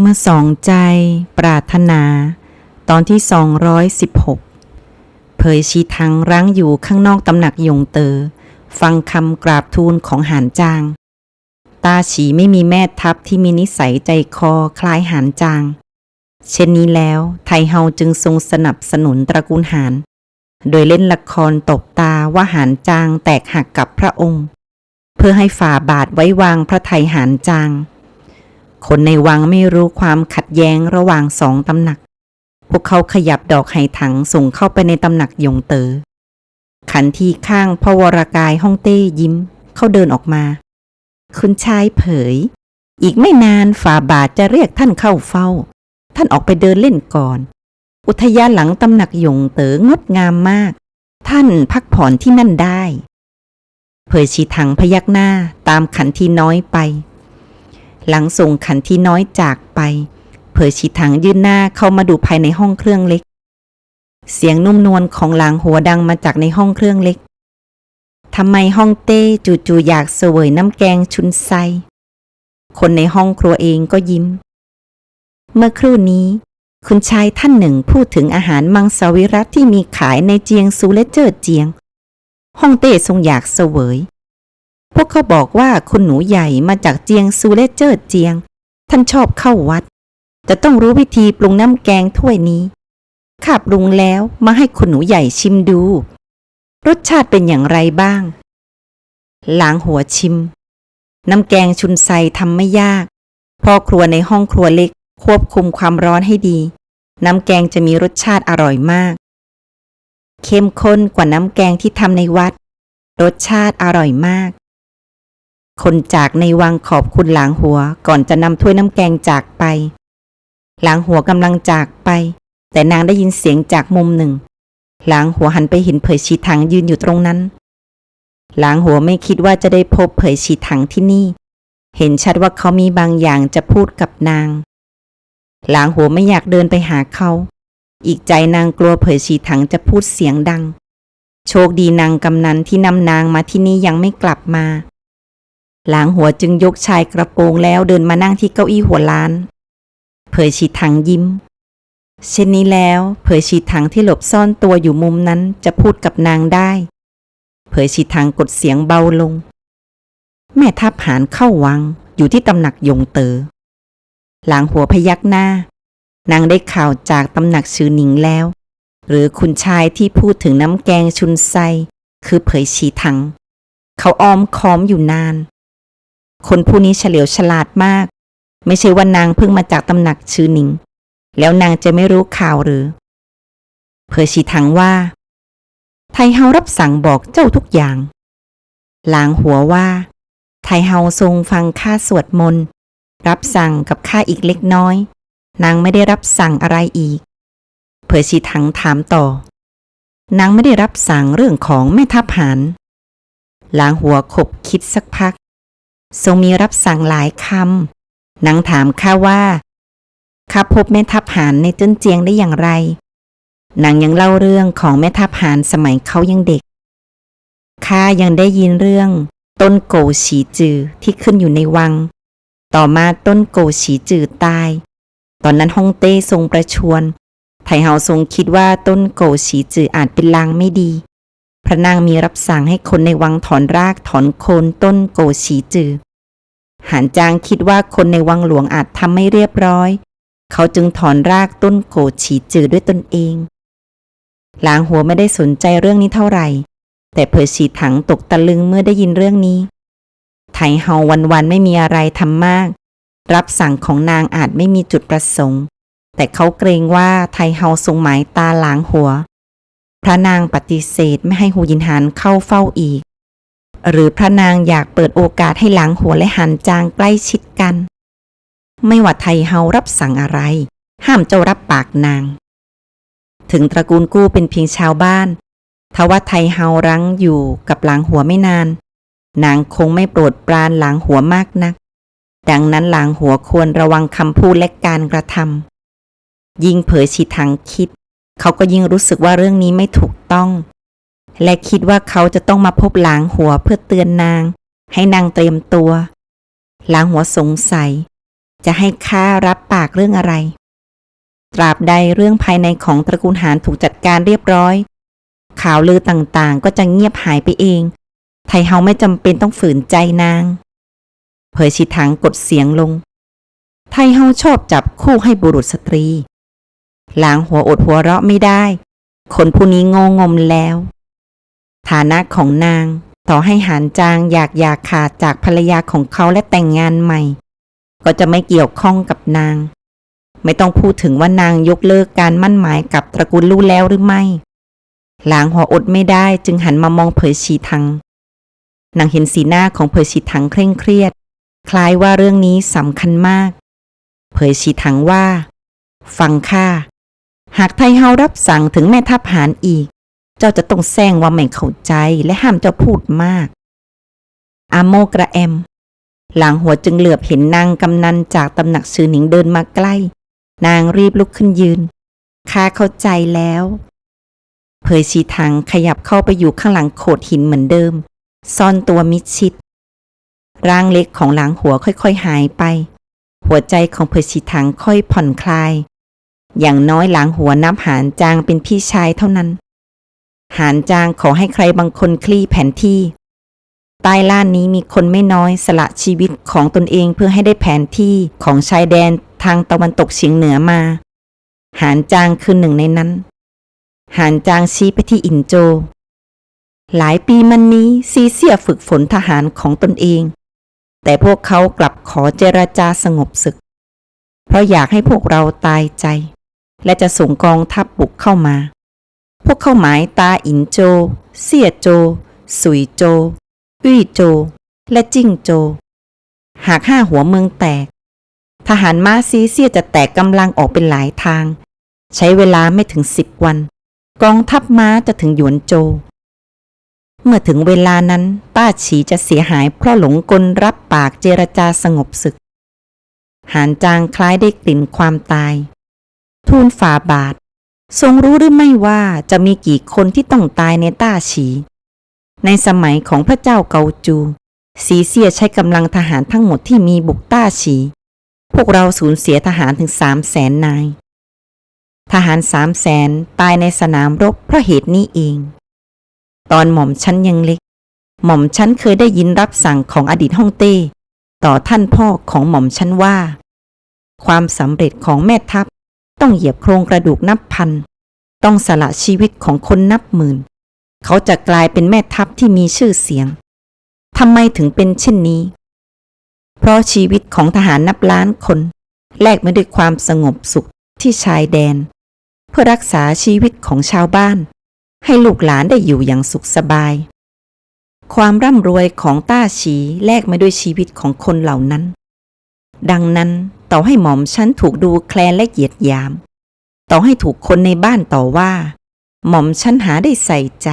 เมื่อสองใจปรารถนา ตอนที่ 216 เผยชีทังรั้งอยู่ข้างนอกตำหนักยงเตอ ฟังคำกราบทูลของหานจาง ตาฉีไม่มีแม่ทัพที่มีนิสัยใจคอคล้ายหานจาง เช่นนี้แล้วไทเฮาจึงทรงสนับสนุนตระกูลหาน โดยเล่นละครตบตาว่าหานจางแตกหักกับพระองค์ เพื่อให้ฝ่าบาทไว้วางพระไทยหานจาง คนในวังไม่รู้ความขัดแย้งระหว่างสองตำหนัก พวกเขาขยับดอกไหถังส่งเข้าไปในตำหนักยงเตอขันทีข้างพระวรากายห้องเต้ยิ้ม เขาเดินออกมา คุณชายเผย อีกไม่นานฝ่าบาทจะเรียกท่านเข้าเฝ้า ท่านออกไปเดินเล่นก่อน อุทยานหลังตำหนักยงเตองดงามมาก ท่านพักผ่อนที่นั่นได้ เผยชีถังพยักหน้าตามขันทีน้อยไป หลังส่งขันที่น้อยจากไป เผยชีถังยื่นหน้าเข้ามาดูภายในห้องเครื่องเล็ก เสียงนุ่มนวลของหลางหัวดังมาจากในห้องเครื่องเล็กทำไมห้องเต้จู่ๆอยากเสวยน้ำแกงชุนไซ คนในห้องครัวเองก็ยิ้ม เมื่อครู่นี้ คุณชายท่านหนึ่งพูดถึงอาหารมังสวิรัตที่มีขายในเจียงซูและเจิดเจียง ห้องเต้ทรงอยากเสวย พวกเขาบอกว่าคุณหนูใหญ่มาจากเจียงซูและเจิดเจียง ท่านชอบเข้าวัด จะต้องรู้วิธีปรุงน้ำแกงถ้วยนี้ ข้าปรุงแล้วมาให้คุณหนูใหญ่ชิมดู รสชาติเป็นอย่างไรบ้างล้างหัวชิม น้ำแกงชุนไซทำไม่ยาก พ่อครัวในห้องครัวเล็กควบคุมความร้อนให้ดี น้ำแกงจะมีรสชาติอร่อยมาก เข้มข้นกว่าน้ำแกงที่ทำในวัด รสชาติอร่อยมาก คนจากในวังขอบคุณหลางหัวก่อนจะนำถ้วยน้ำแกงจากไป หลางหัวกำลังจากไป แต่นางได้ยินเสียงจากมุมหนึ่ง หลางหัวหันไปเห็นเผยชีถังยืนอยู่ตรงนั้น หลางหัวไม่คิดว่าจะได้พบเผยชีถังที่นี่ เห็นชัดว่าเขามีบางอย่างจะพูดกับนาง หลางหัวไม่อยากเดินไปหาเขา อีกใจนางกลัวเผยชีถังจะพูดเสียงดัง โชคดีนางกำนันที่นำนางมาที่นี่ยังไม่กลับมา หลางหัวจึงยกชายกระโปรงแล้วเดินมานั่งที่เก้าอี้หัวล้าน เผยชีถังยิ้ม เช่นนี้แล้วเผยชีถังที่หลบซ่อนตัวอยู่มุมนั้นจะพูดกับนางได้ เผยชีถังกดเสียงเบาลง แม่ทัพหานเข้าวังอยู่ที่ตำหนักยงเตอหลางหัวพยักหน้า นางได้ข่าวจากตำหนักชื่อหนิงแล้ว หรือคุณชายที่พูดถึงน้ำแกงชุนไซ คือเผยชีถัง เขาอ้อมค้อมอยู่นาน คนผู้นี้เฉลียวฉลาดมาก ไม่ใช่ว่านางเพิ่งมาจากตำหนักชื่อหนิง แล้วนางจะไม่รู้ข่าวหรือเผยชีถังว่า ไทเฮารับสั่งบอกเจ้าทุกอย่าง หลางหัวว่า ไทเฮาทรงฟังข้าสวดมนต์ รับสั่งกับข้าอีกเล็กน้อย นางไม่ได้รับสั่งอะไรอีกเผยชีถังถามต่อ นางไม่ได้รับสั่งเรื่องของแม่ทัพหานหลางหัวขบคิดสักพัก ทรงมีรับสั่งหลายคำนางถามข้าว่าข้าพบแม่ทัพหานในต้นเจียงได้อย่างไรนางยังเล่าเรื่องของแม่ทัพหานสมัยเขายังเด็กข้ายังได้ยินเรื่อง ต้นโกฉีจือที่ขึ้นอยู่ในวัง ต่อมาต้นโกฉีจือตาย ตอนนั้นฮ่องเต้ทรงประชวรไทเฮาทรงคิดว่าต้นโกฉีจืออาจเป็นลางไม่ดี พระนางมีรับสั่งให้คนในวังถอนรากถอนโคนต้นโกฉีจือ หานจางคิดว่าคนในวังหลวงอาจทำไม่เรียบร้อย เขาจึงถอนรากต้นโกฉีจือด้วยตนเอง หลางหัวไม่ได้สนใจเรื่องนี้เท่าไหร่ แต่เผยฉีถังตกตะลึงเมื่อได้ยินเรื่องนี้ไทเฮาวันๆไม่มีอะไรทำมาก รับสั่งของนางอาจไม่มีจุดประสงค์ แต่เขาเกรงว่าไทเฮาทรงหมายตาหลางหัว พระนางปฏิเสธไม่ให้หูยินหานเข้าเฝ้าอีก หรือพระนางอยากเปิดโอกาสให้หลางหัวและหันจางใกล้ชิดกัน ไม่ว่าไทเฮารับสั่งอะไร ห้ามเจ้ารับปากนาง ถึงตระกูลกู้เป็นเพียงชาวบ้านทว่าไทเฮารั้งอยู่กับหลางหัวไม่นาน นางคงไม่โปรดปรานหลางหัวมากนัก ดังนั้นหลางหัวควรระวังคำพูดและการกระทำยิ่งเผยชีทังคิด เขาก็ยิ่งรู้สึกว่าเรื่องนี้ไม่ถูกต้อง และคิดว่าเขาจะต้องมาพบหลางหัวเพื่อเตือนนาง ให้นางเตรียมตัว หลางหัวสงสัย จะให้ข้ารับปากเรื่องอะไร ตราบใดเรื่องภายในของตระกูลหานถูกจัดการเรียบร้อย ข่าวลือต่างๆ ก็จะเงียบหายไปเอง ไทเฮาไม่จำเป็นต้องฝืนใจนาง เผยชิถังกดเสียงลง ไทเฮาชอบจับคู่ให้บุรุษสตรี หลางหัวอดหัวเราะไม่ได้ คนผู้นี้โงงมแล้ว ฐานะของนาง ต่อให้หานจางอยากอยากขาดจากภรรยาของเขาและแต่งงานใหม่ ก็จะไม่เกี่ยวข้องกับนาง ไม่ต้องพูดถึงว่านางยกเลิกการมั่นหมายกับตระกูลลู่แล้วหรือไม่ หลางหัวอดไม่ได้จึงหันมามองเผยชีทังนางเห็นสีหน้าของเผยชีทังเคร่งเครียด คล้ายว่าเรื่องนี้สำคัญมาก เผยชีทังว่า ฟังข้าหากไทเฮารับสั่งถึงแม่ทัพหารอีก เจ้าจะต้องแซงว่าไม่เข้าใจและห้ามเจ้าพูดมาก อาโมกระแอม หลังหัวจึงเหลือบเห็นนางกำนันจากตำหนักชื่อหนิงเดินมาใกล้ นางรีบลุกขึ้นยืนข้าเข้าใจแล้ว เผยชีทังขยับเข้าไปอยู่ข้างหลังโขดหินเหมือนเดิม ซ่อนตัวมิดชิด ร่างเล็กของหลังหัวค่อยๆหายไป หัวใจของเผยชีทังค่อยผ่อนคลาย อย่างน้อยหลังหัวนับหานจางเป็นพี่ชายเท่านั้น หานจางขอให้ใครบางคนคลี่แผนที่ ใต้ล่านนี้มีคนไม่น้อยสละชีวิตของตนเองเพื่อให้ได้แผนที่ของชายแดนทางตะวันตกเฉียงเหนือมา หานจางคือหนึ่งในนั้น หานจางชี้ไปที่อินโจ หลายปีมันนี้ซีเซียฝึกฝนทหารของตนเอง แต่พวกเขากลับขอเจรจาสงบศึก เพราะอยากให้พวกเราตายใจ และจะส่งกองทัพบบุกเข้ามา พวกเข้าหมายตาอินโจ เสียโจ สุยโจ อุ้ยโจ และจิ้งโจ หากห้าหัวเมืองแตก ทหารม้าซีเซียจะแตกกำลังออกเป็นหลายทาง ใช้เวลาไม่ถึงสิบวัน กองทัพม้าจะถึงหยวนโจ เมื่อถึงเวลานั้น ต้าฉีจะเสียหายเพราะหลงกลรับปากเจรจาสงบศึกหานจางคล้ายได้กลิ่นความตาย ทูลฝ่าบาท ทรงรู้หรือไม่ว่าจะมีกี่คนที่ต้องตายในต้าฉี ในสมัยของพระเจ้าเกาจูซีเซียใช้กำลังทหารทั้งหมดที่มีบุกต้าฉี พวกเราสูญเสียทหารถึงสามแสนนาย ทหารสามแสนตายในสนามรบเพราะเหตุนี้เอง ตอนหม่อมชั้นยังเล็ก หม่อมชั้นเคยได้ยินรับสั่งของอดีตฮ่องเต้ ต่อท่านพ่อของหม่อมชั้นว่า ความสำเร็จของแม่ทัพ ต้องเหยียบโครงกระดูกนับพัน ต้องสละชีวิตของคนนับหมื่น เขาจะกลายเป็นแม่ทัพที่มีชื่อเสียงทำไมถึงเป็นเช่นนี้ เพราะชีวิตของทหารนับล้านคน แลกมาด้วยความสงบสุขที่ชายแดน เพื่อรักษาชีวิตของชาวบ้าน ให้ลูกหลานได้อยู่อย่างสุขสบาย ความร่ำรวยของต้าฉีแลกมาด้วยชีวิตของคนเหล่านั้น ดังนั้น ต่อให้หม่อมฉันถูกดูแคลนและเหยียดยาม ต่อให้ถูกคนในบ้านต่อว่า หม่อมฉันหาได้ใส่ใจ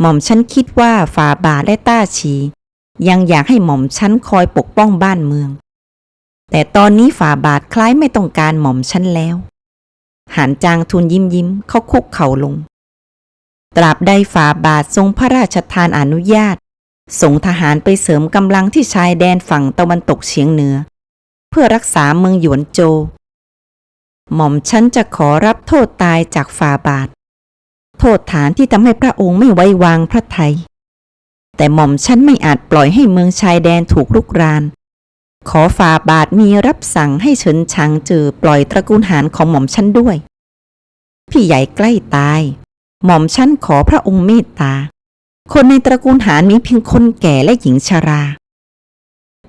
หม่อมฉันคิดว่าฝ่าบาทและต้าฉียังอยากให้หม่อมฉันคอยปกป้องบ้านเมือง แต่ตอนนี้ฝ่าบาทคล้ายไม่ต้องการหม่อมฉันแล้วหานจางทูลยิ้มยิ้มเขาคุกเข่าลง ตราบใดฝ่าบาททรงพระราชทานอนุญาตส่งทหารไปเสริมกำลังที่ชายแดนฝั่งตะวันตกเฉียงเหนือ เพื่อรักษาเมืองหยวนโจ หม่อมฉันจะขอรับโทษตายจากฝ่าบาท โทษฐานที่ทำให้พระองค์ไม่ไว้วางพระทัยแต่หม่อมฉันไม่อาจปล่อยให้เมืองชายแดนถูกลุกราน ขอฝ่าบาทมีรับสั่งให้เฉินชางเจอปล่อยตระกูลหานของหม่อมฉันด้วย พี่ใหญ่ใกล้ตาย หม่อมฉันขอพระองค์เมตตา คนในตระกูลหานมีเพียงคนแก่และหญิงชรา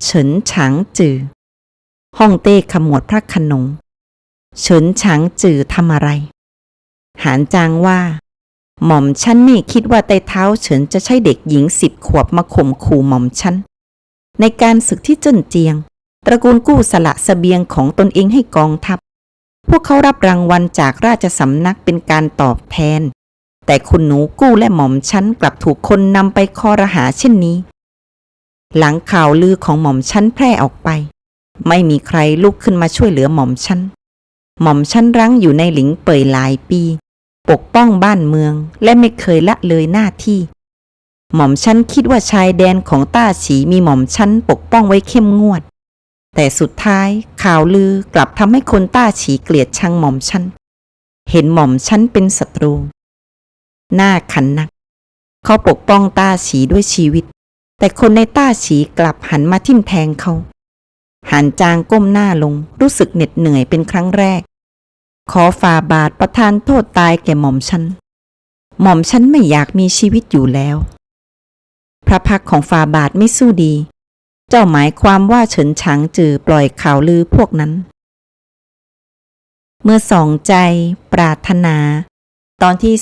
เฉินฉางจือ ห้องเต้ขมวดพระขนงเฉินฉางจื่อทำอะไร หานจางว่า หม่อมฉันไม่คิดว่าไต้เท้าเฉินจะใช้เด็กหญิงสิบขวบมาข่มขู่หม่อมฉัน ในการศึกที่เจิ้นเจียง ตระกูลกู้สละสเสบียงของตนเองให้กองทัพ พวกเขารับรางวัลจากราชสำนักเป็นการตอบแทน แต่คุณหนูกู้และหม่อมฉันกลับถูกคนนำไปคอรหาเช่นนี้ หลังข่าวลือของหม่อมฉันแพร่ออกไป ไม่มีใครลุกขึ้นมาช่วยเหลือหม่อมฉัน หม่อมฉันรั้งอยู่ในหลิงเป่ยหลายปี ปกป้องบ้านเมืองและไม่เคยละเลยหน้าที่ หม่อมฉันคิดว่าชายแดนของต้าฉีมีหม่อมฉันปกป้องไว้เข้มงวด แต่สุดท้ายข่าวลือกลับทำให้คนต้าฉีเกลียดชังหม่อมฉัน เห็นหม่อมฉันเป็นศัตรู หน้าขันนัก เขาปกป้องต้าฉีด้วยชีวิต แต่คนในต้าฉีกลับหันมาทิ่มแทงเขา หันจางก้มหน้าลงรู้สึกเหน็ดเหนื่อยเป็นครั้งแรก ขอฝ่าบาทประทานโทษตายแก่หม่อมฉัน หม่อมฉันไม่อยากมีชีวิตอยู่แล้ว พระพักของฝ่าบาทไม่สู้ดี เจ้าหมายความว่าเฉินฉางจือปล่อยข่าวลือพวกนั้น เมื่อสองใจ ปรารถนา ตอนที่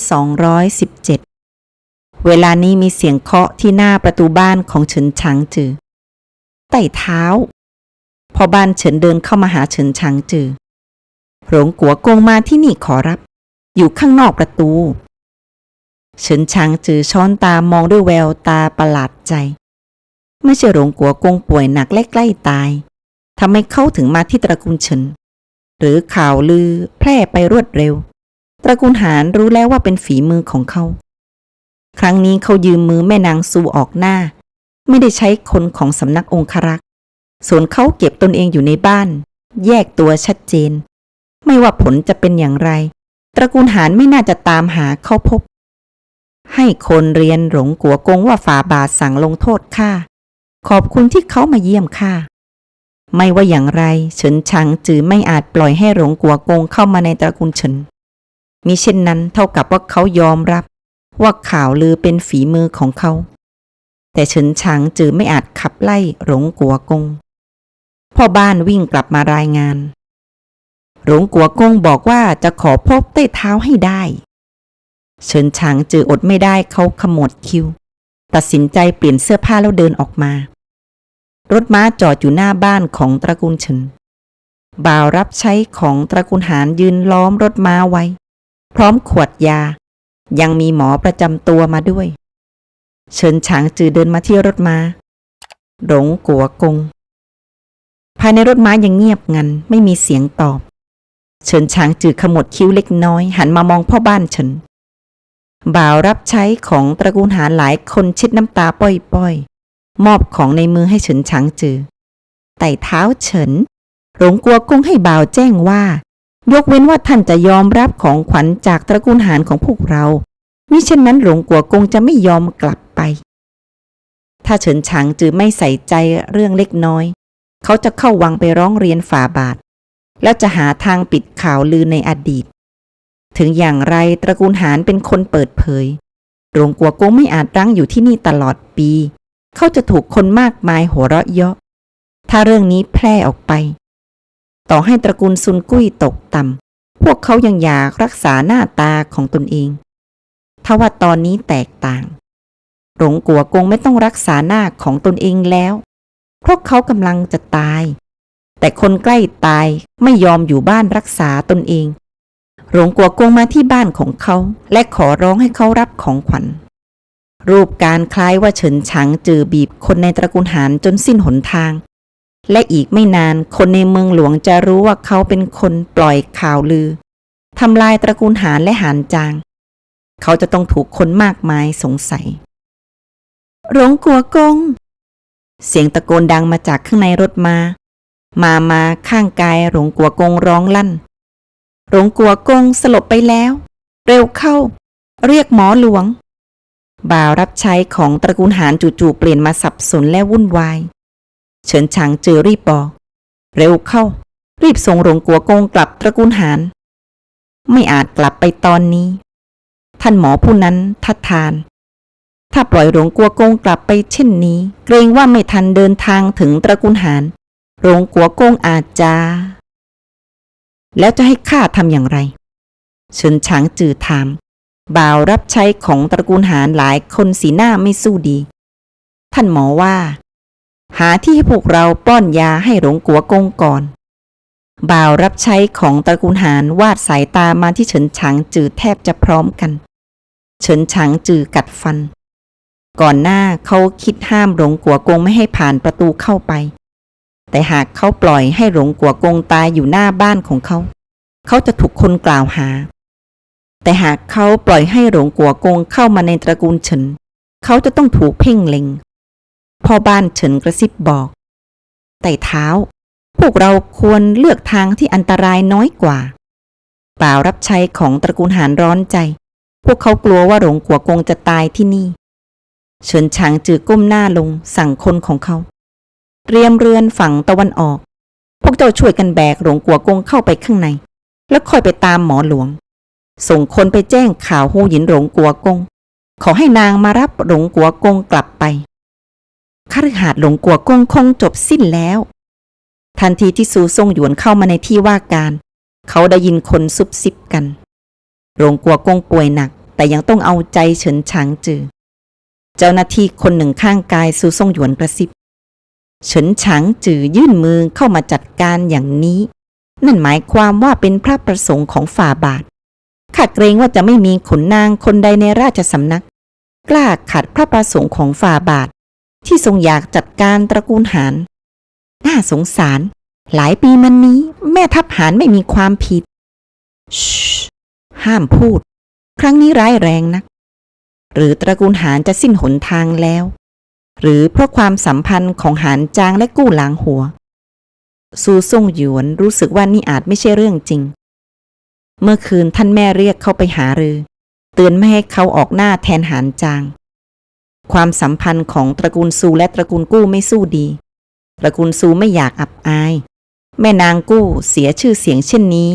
217 เวลานี้มีเสียงเคาะที่หน้าประตูบ้านของเฉินฉางจือไต่เท้า พอบ้านเฉินเดินเข้ามาหาเฉินฉางจือหลงกัวกงมาที่นี่ขอรับ อยู่ข้างนอกประตู เฉินฉางจือช้อนตามองด้วยแววตาประหลาดใจ ไม่ใช่หลงกัวกงป่วยหนักและใกล้ตายทำให้เข้าถึงมาที่ตระกูลเฉิน หรือข่าวลือแพร่ไปรวดเร็ว ตระกูลหานรู้แล้วว่าเป็นฝีมือของเขา ครั้งนี้เขายืมมือแม่นางซูออกหน้า ไม่ได้ใช้คนของสำนักองครักษ์ ส่วนเขาเก็บตนเองอยู่ในบ้าน แยกตัวชัดเจน ไม่ว่าผลจะเป็นอย่างไร ตระกูลหานไม่น่าจะตามหาเขาพบ ให้คนเรียนหลงกัวกงว่าฝ่าบาทสั่งลงโทษข้าขอบคุณที่เขามาเยี่ยมข้าไม่ว่าอย่างไรเฉินชังจือไม่อาจปล่อยให้หลงกัวกงเข้ามาในตระกูลเฉินมิเช่นนั้นเท่ากับว่าเขายอมรับ ว่าข่าวลือเป็นฝีมือของเขา แต่เฉินฉางจือไม่อาจขับไล่หลงกัวกง พ่อบ้านวิ่งกลับมารายงาน หลงกัวกงบอกว่าจะขอพบเต้เท้าให้ได้เฉินฉางจืออดไม่ได้เขาขมวดคิ้ว ตัดสินใจเปลี่ยนเสื้อผ้าแล้วเดินออกมา รถม้าจอดอยู่หน้าบ้านของตระกูลเฉินบ่าวรับใช้ของตระกูลหานยืนล้อมรถม้าไว้ พร้อมขวดยา ยังมีหมอประจำตัวมาด้วยเฉินฉางจือเดินมาที่รถม้าหลงกัวกง ภายในรถม้ายังเงียบงัน ไม่มีเสียงตอบ เฉินฉางจือขมวดคิ้วเล็กน้อย หันมามองพ่อบ้านเฉิน บ่าวรับใช้ของตระกูลหานหลายคนชิดน้ำตาป้อยๆ มอบของในมือให้เฉินฉางจือไต่เท้าเฉิน หลงกัวกงให้บ่าวแจ้งว่า ยกเว้นว่าท่านจะยอมรับของขวัญจากตระกูลหานของพวกเรามิเช่นนั้นหลงกัวกงจะไม่ยอมกลับไป ถ้าเฉินฉางจือไม่ใส่ใจเรื่องเล็กน้อย เขาจะเข้าวังไปร้องเรียนฝ่าบาท แล้วจะหาทางปิดข่าวลือในอดีต ถึงอย่างไรตระกูลหานเป็นคนเปิดเผยหลวงกัวกงไม่อาจรั้งอยู่ที่นี่ตลอดปี เขาจะถูกคนมากมายหัวเราะเยาะ ถ้าเรื่องนี้แพร่ออกไป ต่อให้ตระกูลซุนกุ้ยตกต่ำพวกเขายังอยากรักษาหน้าตาของตนเองทว่าตอนนี้แตกต่างหลงกัวกงไม่ต้องรักษาหน้าของตนเองแล้ว เพราะเขากำลังจะตาย แต่คนใกล้ตายไม่ยอมอยู่บ้านรักษาตนเอง หลงกัวกงมาที่บ้านของเขา และขอร้องให้เขารับของขวัญ รูปการคล้ายว่าเฉินฉางจือบีบคนในตระกูลหานจนสิ้นหนทาง และอีกไม่นานคนในเมืองหลวงจะรู้ว่าเขาเป็นคนปล่อยข่าวลือทำลายตระกูลหานและหานจาง เขาจะต้องถูกคนมากมายสงสัยหลงกัวกง เสียงตะโกนดังมาจากข้างในรถมา มามาข้างกายหลงกัวกงร้องลั่น หลงกัวกงสลบไปแล้ว เร็วเข้า เรียกหมอหลวง บ่าวรับใช้ของตระกูลหานจู่ๆเปลี่ยนมาสับสนและวุ่นวาย เฉินฉางเจอรีบบอก เร็วเข้า รีบส่งหลงกัวกงกลับตระกูลหาน ไม่อาจกลับไปตอนนี้ ท่านหมอผู้นั้นทัดทาน ถ้าปล่อยหลวงกัวกงกลับไปเช่นนี้ เกรงว่าไม่ทันเดินทางถึงตระกูลหานหลวงกัวกงอาจจะ แล้วจะให้ข้าทำอย่างไรเฉินฉางจือถามบ่าวรับใช้ของตระกูลหานหลายคนสีหน้าไม่สู้ดี ท่านหมอว่า หาที่ให้พวกเราป้อนยาให้หลวงกัวกงก่อน บ่าวรับใช้ของตระกูลหานวาดสายตามาที่เฉินฉางจือแทบจะพร้อมกัน เฉินฉางจือกัดฟัน ก่อนหน้าเขาคิดห้ามหลงกัวกงไม่ให้ผ่านประตูเข้าไป แต่หากเขาปล่อยให้หลงกัวกงตายอยู่หน้าบ้านของเขา เขาจะถูกคนกล่าวหา แต่หากเขาปล่อยให้หลงกัวกงเข้ามาในตระกูลเฉิน เขาจะต้องถูกเพ่งเล็ง พ่อบ้านเฉินกระซิบบอกไต่เท้า พวกเราควรเลือกทางที่อันตรายน้อยกว่าป่าวรับใช้ของตระกูลหานร้อนใจ พวกเขากลัวว่าหลงกัวกงจะตายที่นี่ เฉินฉางจือก้มหน้าลงสั่งคนของเขา เตรียมเรือนฝั่งตะวันออก พวกเจ้าช่วยกันแบกหลงกัวกงเข้าไปข้างใน แล้วค่อยไปตามหมอหลวง ส่งคนไปแจ้งข่าวฮูหยินหลงกัวกง ขอให้นางมารับหลงกัวกงกลับไปคฤหาสน์หลงกัวกงคงจบสิ้นแล้ว ทันทีที่ซูซ่งหยวนเข้ามาในที่ว่าการ เขาได้ยินคนซุบซิบกันหลงกัวกงป่วยหนัก แต่ยังต้องเอาใจเฉินฉางจือ เจ้าหน้าที่คนหนึ่งข้างกายซูซ่งหยวนกระซิบเฉินฉางจือยื่นมือเข้ามาจัดการอย่างนี้ นั่นหมายความว่าเป็นพระประสงค์ของฝ่าบาทข้าเกรงว่าจะไม่มีขนนางคนใดในราชสำนัก กล้าขัดพระประสงค์ของฝ่าบาท ที่ทรงอยากจัดการตระกูลหานน่าสงสาร หลายปีมานี้ แม่ทัพหานไม่มีความผิดชห้ามพูด ครั้งนี้ร้ายแรงนัก หรือตระกูลหานจะสิ้นหนทางแล้ว หรือเพราะความสัมพันธ์ของหานจางและกู้หลางหัว ซูซ่งหยวนรู้สึกว่านี่อาจไม่ใช่เรื่องจริง เมื่อคืนท่านแม่เรียกเขาไปหารือ เตือนไม่ให้เขาออกหน้าแทนหานจาง ความสัมพันธ์ของตระกูลซูและตระกูลกู้ไม่สู้ดี ตระกูลซูไม่อยากอับอาย แม่นางกู้เสียชื่อเสียงเช่นนี้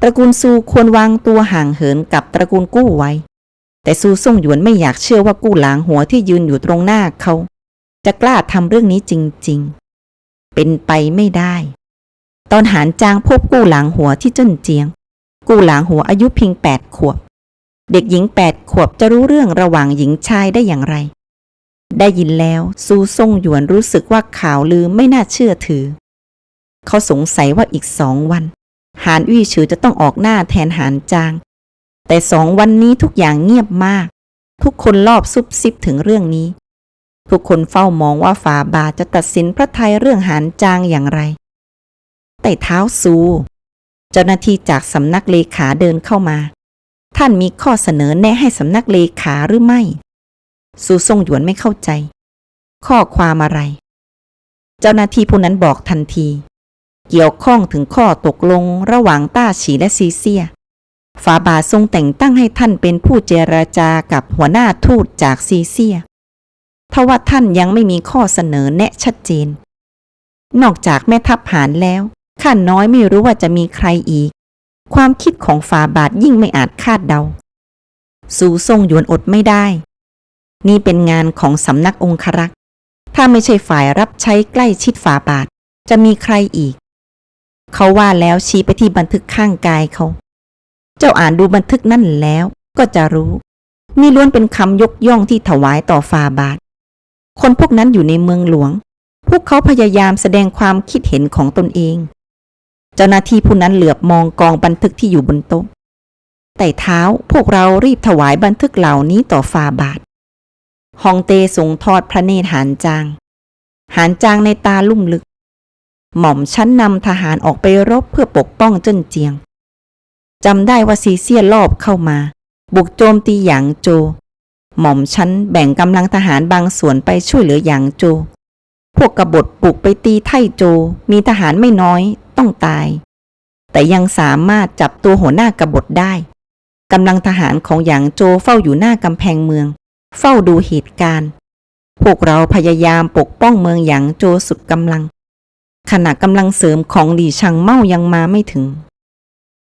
ตระกูลซูควรวางตัวห่างเหินกับตระกูลกู้ไว้ แต่ซูซ่งหยวนไม่อยากเชื่อว่ากู้หลางหัวที่ยืนอยู่ตรงหน้าเขา จะกล้าทำเรื่องนี้จริง ๆ เป็นไปไม่ได้ ตอนหานจางพบกู้หลางหัวที่เจิ้นเจียง กู้หลางหัวอายุเพียงแปดขวบ เด็กหญิงแปดขวบจะรู้เรื่องระหว่างหญิงชายได้อย่างไร ได้ยินแล้วซูซ่งหยวนรู้สึกว่าข่าวลือไม่น่าเชื่อถือ เขาสงสัยว่าอีกสองวันหานวี่ฉือจะต้องออกหน้าแทนหานจาง แต่สองวันนี้ทุกอย่างเงียบมาก ทุกคนรอบซุบซิบถึงเรื่องนี้ ทุกคนเฝ้ามองว่าฝาบาจะตัดสินพระไทยเรื่องหานจางอย่างไร แต่เท้าซู เจ้าหน้าที่จากสำนักเลขาเดินเข้ามา ท่านมีข้อเสนอแนะให้สำนักเลขาหรือไม่ ซูซ่งหยวนไม่เข้าใจ ข้อความอะไร เจ้าหน้าที่ผู้นั้นบอกทันที เกี่ยวข้องถึงข้อตกลงระหว่างต้าฉีและซีเซีย ฝาบาททรงแต่งตั้งให้ท่านเป็นผู้เจรจากับหัวหน้าทูตจากซีเซียทว่าท่านยังไม่มีข้อเสนอแนะชัดเจน นอกจากแม่ทัพหานแล้ว ข้าน้อยไม่รู้ว่าจะมีใครอีก ความคิดของฝาบาทยิ่งไม่อาจคาดเดา สูทรงหยวนอดไม่ได้ นี่เป็นงานของสำนักองครักษ์ ถ้าไม่ใช่ฝ่ายรับใช้ใกล้ชิดฝาบาท จะมีใครอีก เขาว่าแล้วชี้ไปที่บันทึกข้างกายเขา เจ้าอ่านดูบันทึกนั่นแล้วก็จะรู้ นี่ล้วนเป็นคำยกย่องที่ถวายต่อฟาบาท คนพวกนั้นอยู่ในเมืองหลวง พวกเขาพยายามแสดงความคิดเห็นของตนเอง เจ้าหน้าที่ผู้นั้นเหลือบมองกองบันทึกที่อยู่บนโต๊ะแต่เท้าพวกเรารีบถวายบันทึกเหล่านี้ต่อฟาบาทฮองเตทรงทอดพระเนตรหานจาง หานจางในตาลุ่มลึก หม่อมชั้นนำทหารออกไปรบเพื่อปกป้องเจิ้นเจียง จำได้ว่าซีเซียรอบเข้ามา บุกโจมตีหยางโจ หม่อมชั้นแบ่งกำลังทหารบางส่วนไปช่วยเหลือหยางโจ พวกกบฏบุกไปตีไทโจมีทหารไม่น้อยต้องตาย แต่ยังสามารถจับตัวหัวหน้ากบฏได้กำลังทหารของหยางโจเฝ้าอยู่หน้ากำแพงเมือง เฝ้าดูเหตุการณ์ พวกเราพยายามปกป้องเมืองหยางโจสุดกำลังขณะกำลังเสริมของหลี่ชังเม่ายังมาไม่ถึง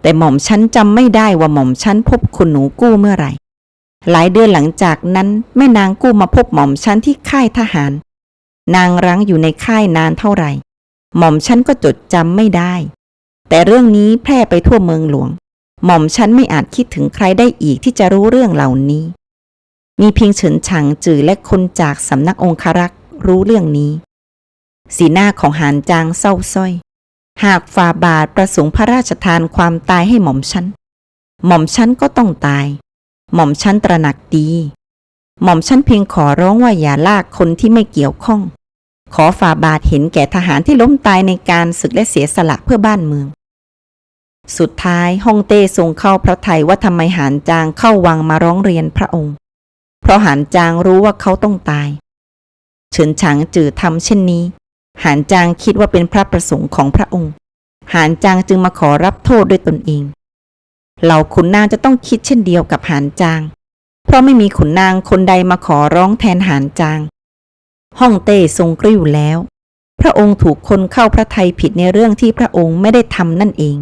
แต่หม่อมฉันจำไม่ได้ว่าหม่อมฉันพบคุณหนูกู้เมื่อไหร่ หลายเดือนหลังจากนั้นแม่นางกู้มาพบหม่อมฉันที่ค่ายทหาร นางรั้งอยู่ในค่ายนานเท่าไหร่ หม่อมฉันก็จดจำไม่ได้ แต่เรื่องนี้แพร่ไปทั่วเมืองหลวง หม่อมฉันไม่อาจคิดถึงใครได้อีกที่จะรู้เรื่องเหล่านี้ มีเพียงเฉินฉางจือและคนจากสำนักองครักษ์รู้เรื่องนี้ สีหน้าของหานจางเศร้าส้อย หากฝ่าบาทประสงค์พระราชทานความตายให้หม่อมฉัน หม่อมฉันก็ต้องตาย หม่อมฉันตระหนักดี หม่อมฉันเพียงขอร้องว่าอย่าลากคนที่ไม่เกี่ยวข้อง ขอฝ่าบาทเห็นแก่ทหารที่ล้มตายในการศึกและเสียสละเพื่อบ้านเมือง สุดท้ายฮ่องเต้ทรงเข้าพระทัยว่าทำไมหานจางเข้าวังมาร้องเรียนพระองค์ เพราะหานจางรู้ว่าเขาต้องตายเฉินฉางจือทำเช่นนี้ หานจางคิดว่าเป็นพระประสงค์ของพระองค์ หานจางจึงมาขอรับโทษด้วยตนเอง เหล่าขุนนางจะต้องคิดเช่นเดียวกับหานจาง เพราะไม่มีขุนนางคนใดมาขอร้องแทนหานจาง ห้องเต้ทรงกริ้วแล้ว พระองค์ถูกคนเข้าพระทัยผิดในเรื่องที่พระองค์ไม่ได้ทำนั่นเอง